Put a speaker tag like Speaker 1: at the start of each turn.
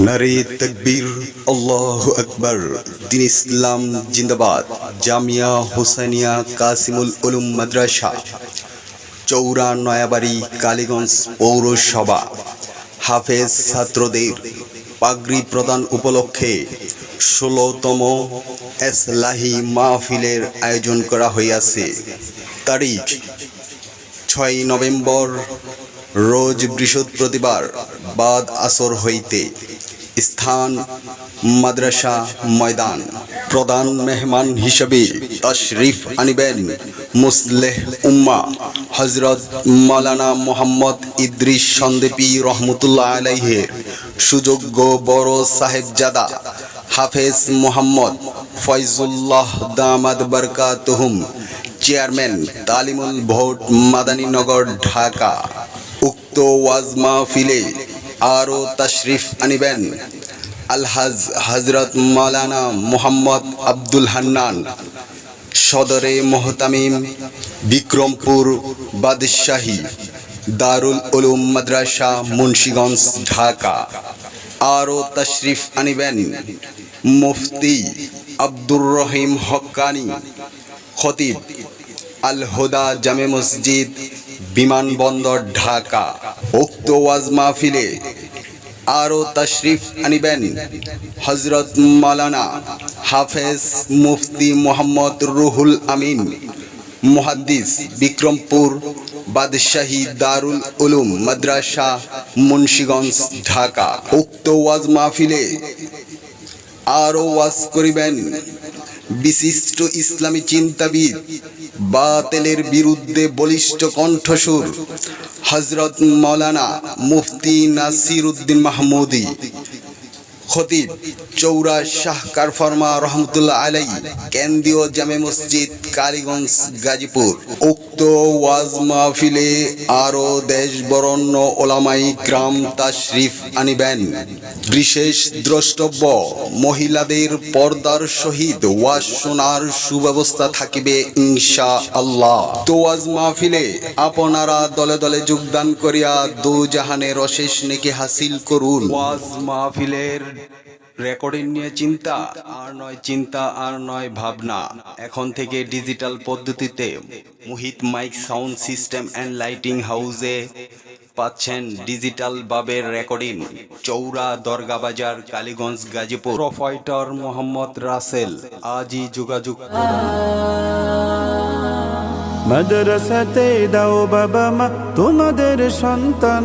Speaker 1: নারে তকবীর, আল্লাহ আকবর। দিন ইসলাম জিন্দাবাদ। জামিয়া হোসেনিয়া কাসিমুল উলুম মাদ্রাসা। চৌরা নয়াবাড়ি কালীগঞ্জ পৌরসভা। হাফেজ ছাত্রদের পাগড়ি প্রদান উপলক্ষে ষোলোতম এসলাহি মাহফিলের আয়োজন করা হইয়াছে। তারিখ, ছয় নভেম্বর, রোজ বৃহস্পতিবার, বাদ আসর হইতে। স্থান, মাদ্রাসা, ময়দান। প্রধান মেহমান হিসেবে তশরিফ আনিবেন মুসলেহ উম্মা হজরত মালানা মোহাম্মদ ইদ্রিস সন্দেপী রহমতুল্লাহ আলাইহের সুযোগ্য বড় সাহেবজাদা হাফেজ মোহাম্মদ ফয়জুল্লাহ দামাদ বরকা বরকাতহুম, চেয়ারম্যান তালিমুল ভোট মাদানীনগর, ঢাকা। উক্ত ওয়াজ মাহফিলে আরও তাশরিফ আনিবেন। আলহাজ হজরত মাওলানা মোহাম্মদ আব্দুল হান্নান, সদরে মোহতামিম, বিক্রমপুর বাদশাহী, দারুল উলুম মাদ্রাসা, মুন্সিগঞ্জ, ঢাকা। আরও তাশরিফ আনিবেন মুফতি আব্দুর রহিম হক্কানি খতিব আল হুদা জামে মসজিদ বিমানবন্দর ঢাকা। উক্ত ওয়াজ মাহফিলে আরও তশরিফ আনিবেন হজরত মালানা হাফেজ মুফতি মোহাম্মদ রুহুল আমিন, মুহাদ্দিস বিক্রমপুর বাদশাহী দারুল উলুম মাদ্রাসা, মুন্সিগঞ্জ, ঢাকা। উক্ত ওয়াজ মাহফিলে আরও ওয়াজ করিবেন বিশিষ্ট ইসলামী চিন্তাবিদ বাতেলের বিরুদ্ধে বলিষ্ঠ কণ্ঠসুর হজরত মৌলানা মুফতি নাসির উদ্দিন মাহমুদি, খতিব চৌরা শাহ কারফরমা রহমতুল্লাহ আলাই কেন্দ্রীয় জামে মসজিদ কালীগঞ্জ গাজীপুর। উক্ত ওয়াজ মাহফিলে আরও দেশ বরণ্য ওলামাই গ্রাম তাশরিফ আনিবেন। বিশেষ দ্রষ্টব্য, মহিলাদের পর্দার সহিত ওয়াজ শোনার সুব্যবস্থা থাকিবে ইনশা আল্লাহ তো ওয়াজ মাহফিলে আপনারা দলে দলে যোগদান করিয়া দু জাহানের অশেষ নেকি হাসিল করুন। ওয়াজ মাহফিলের রেকর্ডিং নিয়ে চিন্তা, আর নয় চিন্তা, আর নয় ভাবনা। এখন থেকে ডিজিটাল পদ্ধতিতে Muhit mike sound system and lighting হাউসে পাচ্ছেন ডিজিটাল ভাবে রেকর্ডিং। চৌরা দরগা বাজার কালীগঞ্জ, গাজীপুর। প্রোফাইটার মোহাম্মদ রাসেল, আজই যোগাযোগ
Speaker 2: মাদ্রাসাতে দাও বাবা মা, তোমাদের সন্তান।